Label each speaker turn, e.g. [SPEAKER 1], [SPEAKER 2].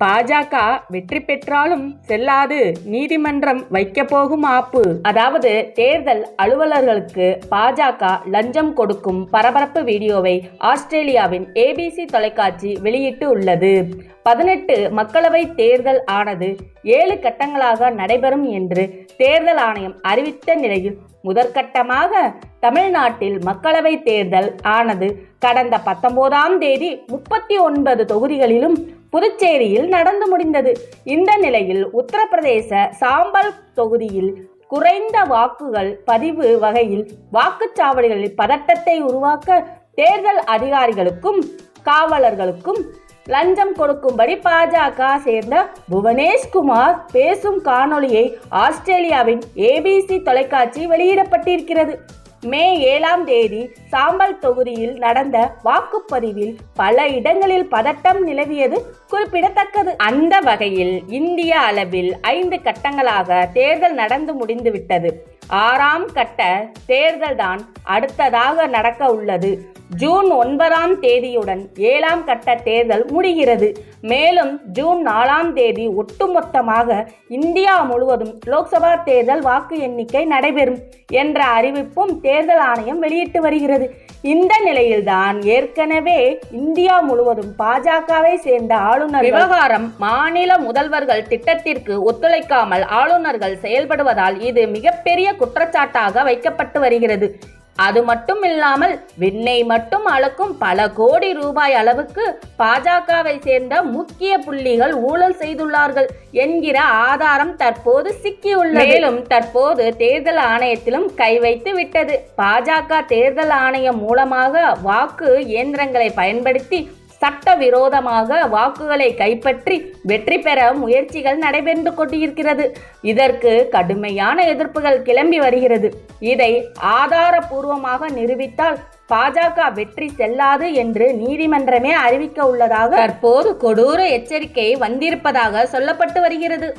[SPEAKER 1] பாஜக வெற்றி பெற்றாலும் செல்லாது நீதிமன்றம் வைக்க போகும் ஆப்பு. அதாவது தேர்தல் அலுவலர்களுக்கு பாஜக லஞ்சம் கொடுக்கும் பரபரப்பு வீடியோவை ஆஸ்திரேலியாவின் ஏபிசி தொலைக்காட்சி வெளியிட்டு உள்ளது. பதினெட்டு மக்களவை தேர்தல் ஆனது ஏழு கட்டங்களாக நடைபெறும் என்று தேர்தல் ஆணையம் அறிவித்த நிலையில் முதற்கட்டமாக தமிழ்நாட்டில் மக்களவை தேர்தல் ஆனது கடந்த பத்தொன்பதாம் தேதி முப்பத்தி ஒன்பது தொகுதிகளிலும் புதுச்சேரியில் நடந்து முடிந்தது. இந்த நிலையில் உத்தரப்பிரதேச சாம்பல் தொகுதியில் குறைந்த வாக்குகள் பதிவு வகையில் வாக்குச்சாவடிகளில் பதட்டத்தை உருவாக்க தேர்தல் அதிகாரிகளுக்கும் காவலர்களுக்கும் லஞ்சம் கொடுக்கும்படி பாஜக சேர்ந்த புவனேஷ்குமார் பேசும் காணொளியை ஆஸ்திரேலியாவின் ஏபிசி தொலைக்காட்சி வெளியிடப்பட்டிருக்கிறது. மே ஏழாம் தேதி சாம்பல் தொகுதியில் நடந்த வாக்குப்பதிவில் பல இடங்களில் பதட்டம் நிலவியது குறிப்பிடத்தக்கது. அந்த வகையில் இந்திய அளவில் ஐந்து கட்டங்களாக தேர்தல் நடந்து முடிந்துவிட்டது. ஆறாம் கட்ட தேர்தல் தான் அடுத்ததாக நடக்க உள்ளது. ஜூன் ஒன்பதாம் தேதியுடன் ஏழாம் கட்ட தேர்தல் முடிகிறது. மேலும் ஜூன் நாலாம் தேதி ஒட்டுமொத்தமாக இந்தியா முழுவதும் லோக்சபா தேர்தல் வாக்கு எண்ணிக்கை நடைபெறும் என்ற அறிவிப்பும் தேர்தல் ஆணையம் வெளியிட்டு வருகிறது. இந்த நிலையில்தான் ஏற்கனவே இந்தியா முழுவதும் பாஜகவை சேர்ந்த ஆளுநர் விவகாரம் மாநில முதல்வர்கள் திட்டத்திற்கு ஒத்துழைக்காமல் ஆளுநர்கள் செயல்படுவதால் இது மிகப்பெரிய குற்றச்சாட்டாக வைக்கப்பட்டு வருகிறது. அது மட்டும் இல்லாமல் விண்ணை மட்டும் அளக்கும் பல கோடி ரூபாய் அளவுக்கு பாஜகவை சேர்ந்த முக்கிய புள்ளிகள் ஊழல் செய்துள்ளார்கள் என்கிற ஆதாரம் தற்போது சிக்கியுள்ளது. மேலும் தற்போது தேர்தல் ஆணையத்திலும் கை வைத்து விட்டது. பாஜக தேர்தல் ஆணையம் மூலமாக வாக்கு இயந்திரங்களை பயன்படுத்தி சட்டவிரோதமாக வாக்குகளை கைப்பற்றி வெற்றி பெற முயற்சிகள் நடைபெற்று கொண்டிருக்கிறது. இதற்கு கடுமையான எதிர்ப்புகள் கிளம்பி வருகிறது. இதை ஆதாரபூர்வமாக நிரூபித்தால் பாஜக வெற்றி செல்லாது என்று நீதிமன்றமே அறிவிக்க உள்ளதாக தற்போது கொடூர எச்சரிக்கை வந்திருப்பதாக சொல்லப்பட்டு வருகிறது.